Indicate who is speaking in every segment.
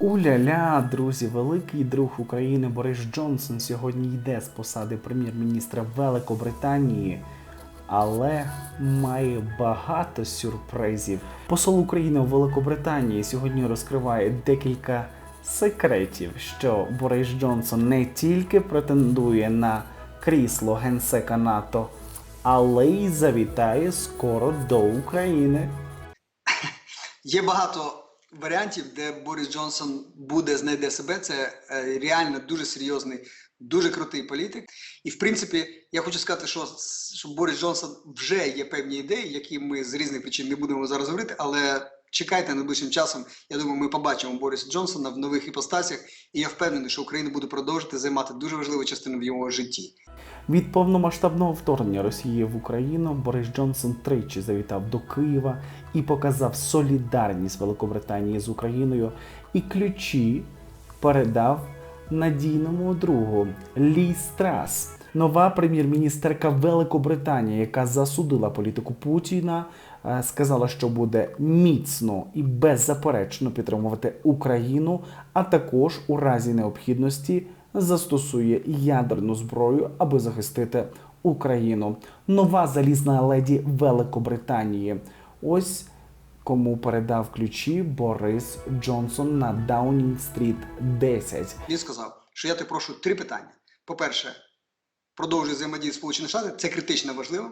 Speaker 1: Уля-ля, друзі, великий друг України Борис Джонсон сьогодні йде з посади прем'єр-міністра Великобританії, але має багато сюрпризів. Посол України у Великобританії сьогодні розкриває декілька секретів, що Борис Джонсон не тільки претендує на крісло генсека НАТО, але й завітає скоро до України.
Speaker 2: Є багато варіантів, де Борис Джонсон буде знайде себе. Це е, реально дуже серйозний, дуже крутий політик. І в принципі, я хочу сказати, що, що Борис Джонсон вже є певні ідеї, які ми з різних причин не будемо зараз говорити, але. Чекайте найближчим часом. Я думаю, ми побачимо Бориса Джонсона в нових іпостасях, і я впевнений, що Україна буде продовжувати займати дуже важливу частину в його житті.
Speaker 1: Від повномасштабного вторгнення Росії в Україну Борис Джонсон тричі завітав до Києва і показав солідарність Великобританії з Україною і ключі передав надійному другу Лі Страс. Нова прем'єр-міністерка Великобританії, яка засудила політику Путіна, сказала, що буде міцно і беззаперечно підтримувати Україну, а також у разі необхідності застосує ядерну зброю, аби захистити Україну. Нова залізна леді Великобританії. Ось кому передав ключі Борис Джонсон на Даунінг-стріт 10.
Speaker 2: Він сказав, що я тебе прошу три питання. По-перше, продовжуй взаємодію з Сполученими Штатами, це критично важливо.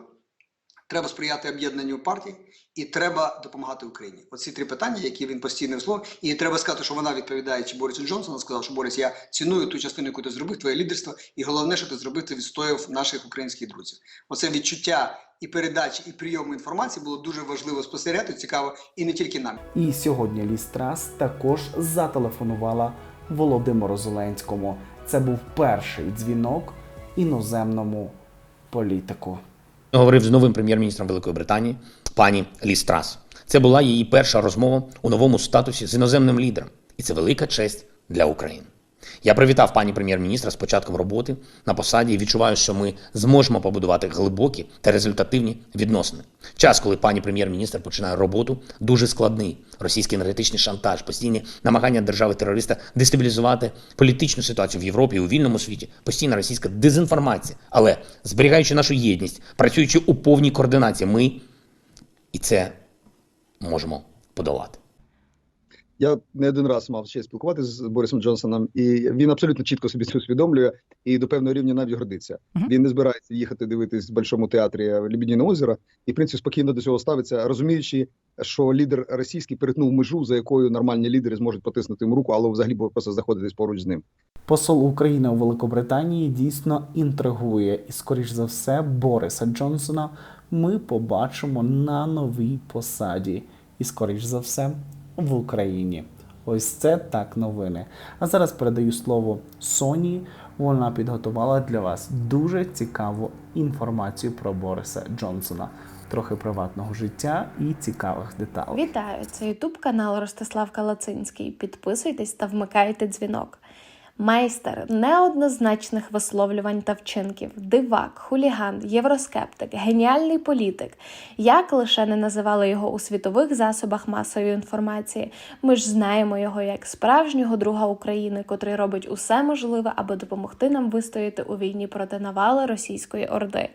Speaker 2: Треба сприяти об'єднанню партій і треба допомагати Україні. Оці три питання, які він постійно висловив. І треба сказати, що вона відповідаючи Борису Джонсону, сказала, що Борис, я ціную ту частину, яку ти зробив, твоє лідерство, і головне, що ти зробив, ти відстояв наших українських друзів. Оце відчуття і передачі, і прийому інформації було дуже важливо спостерігати, цікаво, і не тільки нам.
Speaker 1: І сьогодні Лі Страс також зателефонувала Володимиру Зеленському. Це був перший дзвінок іноземному політику.
Speaker 3: Говорив з новим прем'єр-міністром Великої Британії пані Лі Страс. Це була її перша розмова у новому статусі з іноземним лідером, і це велика честь для України. Я привітав пані прем'єр-міністра з початком роботи на посаді і відчуваю, що ми зможемо побудувати глибокі та результативні відносини. Час, коли пані прем'єр-міністр починає роботу, дуже складний. Російський енергетичний шантаж, постійні намагання держави-терориста дестабілізувати політичну ситуацію в Європі у вільному світі, постійна російська дезінформація. Але зберігаючи нашу єдність, працюючи у повній координації, ми і це можемо подолати.
Speaker 4: Я не один раз мав честь спілкуватися з Борисом Джонсоном, і він абсолютно чітко собі це усвідомлює і до певного рівня навіть гордиться.
Speaker 1: Мгм.
Speaker 4: Він не збирається їхати дивитись в большому театрі Лебедине озеро, і в принципі спокійно до цього ставиться, розуміючи, що лідер російський перетнув межу, за якою нормальні лідери зможуть потиснути йому руку, але взагалі просто знаходитись поруч з ним.
Speaker 1: Посол України у Великобританії дійсно інтригує, і, скоріш за все, Бориса Джонсона ми побачимо на новій посаді, і, скоріш за все, в Україні. Ось це так новини. А зараз передаю слово Соні. Вона підготувала для вас дуже цікаву інформацію про Бориса Джонсона, трохи приватного життя і цікавих деталей.
Speaker 5: Вітаю! Це Ютуб канал Ростислав Калацинський. Підписуйтесь та вмикайте дзвінок. Майстер неоднозначних висловлювань та вчинків, дивак, хуліган, євроскептик, геніальний політик. Як лише не називали його у світових засобах масової інформації, ми ж знаємо його як справжнього друга України, котрий робить усе можливе, аби допомогти нам вистояти у війні проти навали російської орди.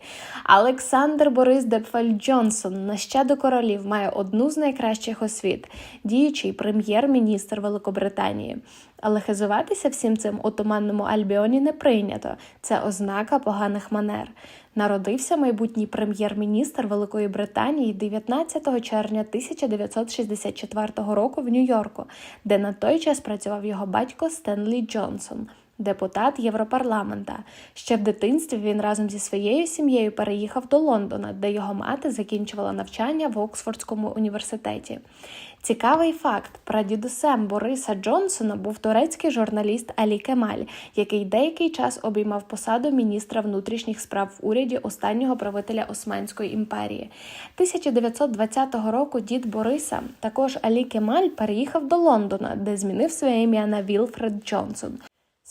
Speaker 5: Олександр Борис Депфель Джонсон, нащадок королів, має одну з найкращих освіт, діючий прем'єр-міністр Великобританії. Але хизуватися всім цим у туманному Альбіоні не прийнято. Це ознака поганих манер. Народився майбутній прем'єр-міністр Великої Британії 19 червня 1964 року в Нью-Йорку, де на той час працював його батько Стенлі Джонсон. Депутат Європарламента. Ще в дитинстві він разом зі своєю сім'єю переїхав до Лондона, де його мати закінчувала навчання в Оксфордському університеті. Цікавий факт: прадідусем Бориса Джонсона був турецький журналіст Алі Кемаль, який деякий час обіймав посаду міністра внутрішніх справ в уряді останнього правителя Османської імперії. 1920 року дід Бориса, також Алі Кемаль, переїхав до Лондона, де змінив своє ім'я на Вілфред Джонсон.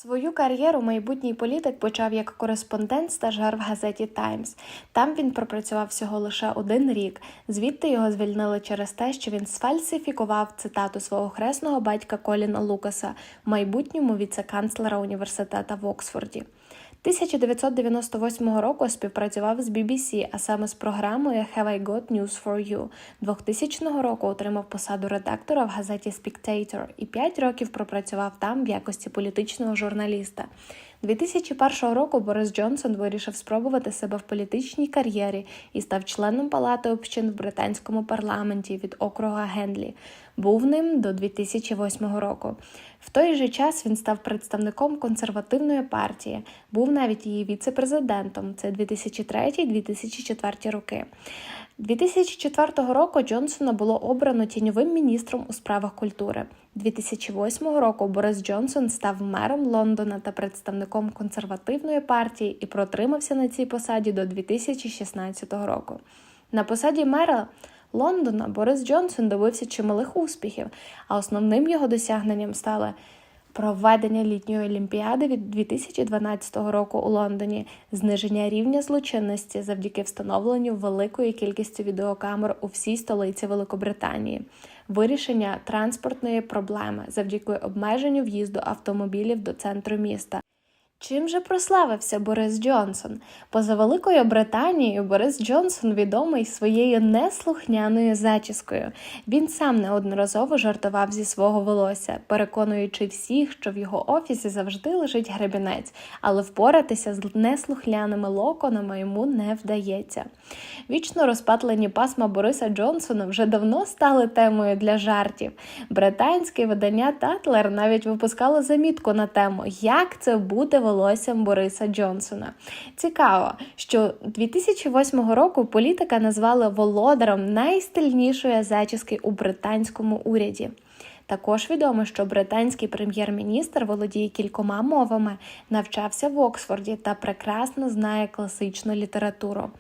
Speaker 5: Свою кар'єру майбутній політик почав як кореспондент стажер в газеті Таймс. Там він пропрацював всього лише один рік. Звідти його звільнили через те, що він сфальсифікував цитату свого хресного батька Коліна Лукаса, майбутньому віце-канцлера університету в Оксфорді. 1998 року співпрацював з BBC, а саме з програмою Have I Got News for You. 2000 року отримав посаду редактора в газеті Spectator і 5 років пропрацював там в якості політичного журналіста. 2001 року Борис Джонсон вирішив спробувати себе в політичній кар'єрі і став членом Палати общин в британському парламенті від округа Генлі. Був ним до 2008 року. В той же час він став представником консервативної партії, був навіть її віце-президентом. Це 2003-2004 роки. 2004 року Джонсона було обрано тіньовим міністром у справах культури. 2008 року Борис Джонсон став мером Лондона та представником консервативної партії і протримався на цій посаді до 2016 року. На посаді мера Лондона Борис Джонсон добився чималих успіхів, а основним його досягненням стали проведення літньої олімпіади від 2012 року у Лондоні, зниження рівня злочинності завдяки встановленню великої кількості відеокамер у всій столиці Великобританії, вирішення транспортної проблеми завдяки обмеженню в'їзду автомобілів до центру міста. Чим же прославився Борис Джонсон? Поза Великою Британією Борис Джонсон відомий своєю неслухняною зачіскою. Він сам неодноразово жартував зі свого волосся, переконуючи всіх, що в його офісі завжди лежить гребінець, але впоратися з неслухняними локонами йому не вдається. Вічно розпатлені пасма Бориса Джонсона вже давно стали темою для жартів. Британське видання Татлер навіть випускало замітку на тему, як це буде волоссям Бориса Джонсона. Цікаво, що 2008 року політика назвали володаром найстильнішої зачіски у британському уряді. Також відомо, що британський прем'єр-міністр володіє кількома мовами, навчався в Оксфорді та прекрасно знає класичну літературу.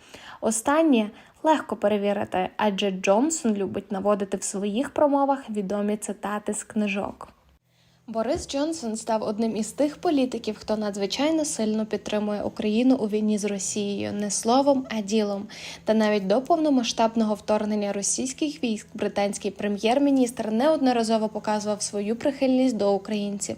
Speaker 5: Останнє легко перевірити, адже Джонсон любить наводити в своїх промовах відомі цитати з книжок. Борис Джонсон став одним із тих політиків, хто надзвичайно сильно підтримує Україну у війні з Росією не словом, а ділом. Та навіть до повномасштабного вторгнення російських військ британський прем'єр-міністр неодноразово показував свою прихильність до українців.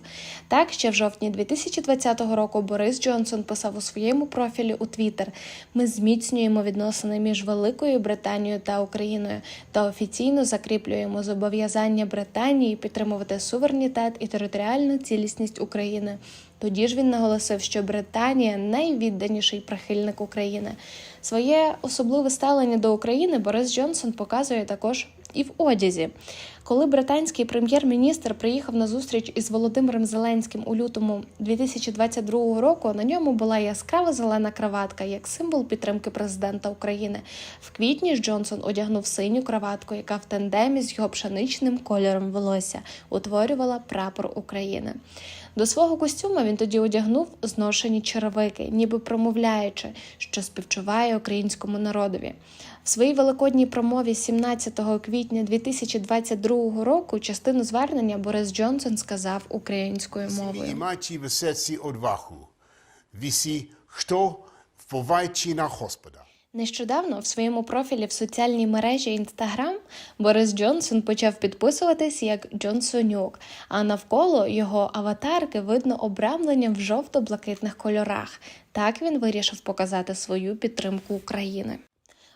Speaker 5: Так, ще в жовтні 2020 року Борис Джонсон писав у своєму профілі у Твіттер: Ми зміцнюємо відносини між Великою Британією та Україною та офіційно закріплюємо зобов'язання Британії підтримувати суверенітет і територіальну цілісність України. Тоді ж він наголосив, що Британія найвідданіший прихильник України. Своє особливе ставлення до України Борис Джонсон показує також і в одязі. Коли британський прем'єр-міністр приїхав на зустріч із Володимиром Зеленським у лютому 2022 року, на ньому була яскрава зелена краватка як символ підтримки президента України. В квітні ж Джонсон одягнув синю краватку, яка в тандемі з його пшеничним кольором волосся утворювала прапор України. До свого костюма він тоді одягнув зношені черевики, ніби промовляючи, що співчуває українському народові. В своїй великодній промові 17 квітня 2022 року частину звернення Борис Джонсон сказав українською мовою.
Speaker 6: macie w sercu odwahu. Wisi, kto wpowajcie na Господа.
Speaker 5: Нещодавно в своєму профілі в соціальній мережі Instagram Борис Джонсон почав підписуватись як Джонсонюк, а навколо його аватарки видно обрамлення в жовто-блакитних кольорах. Так він вирішив показати свою підтримку України.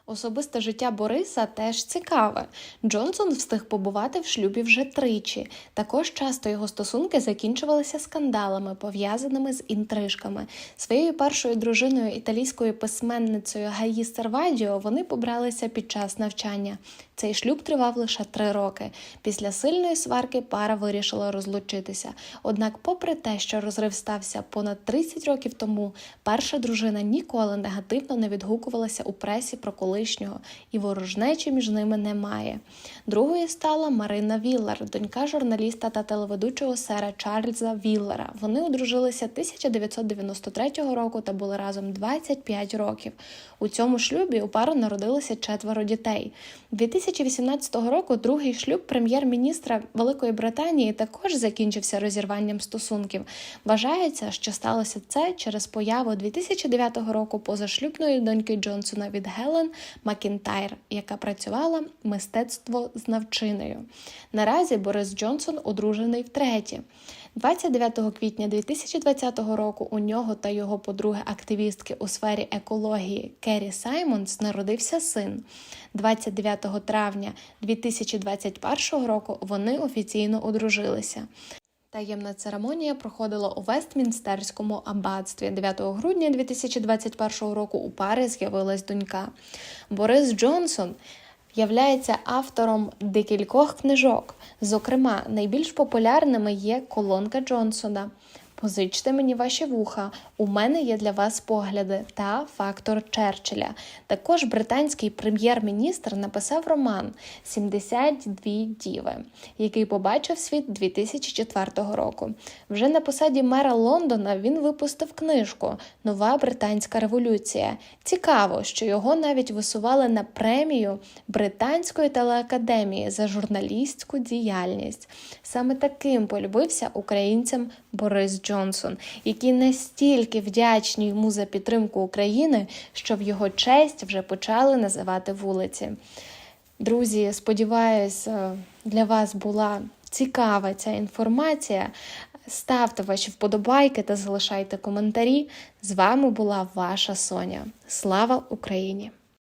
Speaker 5: Особисте життя Бориса теж цікаве. Джонсон встиг побувати в шлюбі вже тричі. Також часто його стосунки закінчувалися скандалами, пов'язаними з інтрижками. Своєю першою дружиною, італійською письменницею Гаї Сервадіо, вони побралися під час навчання. Цей шлюб тривав лише три роки. Після сильної сварки пара вирішила розлучитися. Однак, попри те, що розрив стався понад 30 років тому, перша дружина ніколи негативно не відгукувалася у пресі про колишнього, і ворожнечі між ними немає. Другою стала Марина Віллер, донька журналіста та телеведучого сера Чарльза Віллера. Вони одружилися 1993 року та були разом 25 років. У цьому шлюбі у пару народилося четверо дітей. У 2018 року другий шлюб прем'єр-міністра Великої Британії також закінчився розірванням стосунків. Вважається, що сталося це через появу 2009 року позашлюбної доньки Джонсона від Гелен Макінтайр, яка працювала мистецтво знавчиною. Наразі Борис Джонсон одружений втретє. 29 квітня 2020 року у нього та його подруги активістки у сфері екології Керрі Саймонс народився син. 29 травня 2021 року вони офіційно одружилися. Таємна церемонія проходила у Вестмінстерському аббатстві. 9 грудня 2021 року у пари з'явилась донька. Борис Джонсон являється автором декількох книжок. Зокрема, найбільш популярними є Колонка Джонсона. Позичте мені ваші вуха. У мене є для вас погляди та фактор Черчилля. Також британський прем'єр-міністр написав роман «72 діви, який побачив світ 2004 року. Вже на посаді мера Лондона він випустив книжку Нова британська революція. Цікаво, що його навіть висували на премію Британської телеакадемії за журналістську діяльність. Саме таким полюбився українцям Борис Джонсон, які настільки вдячні йому за підтримку України, що в його честь вже почали називати вулиці. Друзі, сподіваюся, для вас була цікава ця інформація. Ставте ваші вподобайки та залишайте коментарі. З вами була ваша Соня. Слава Україні!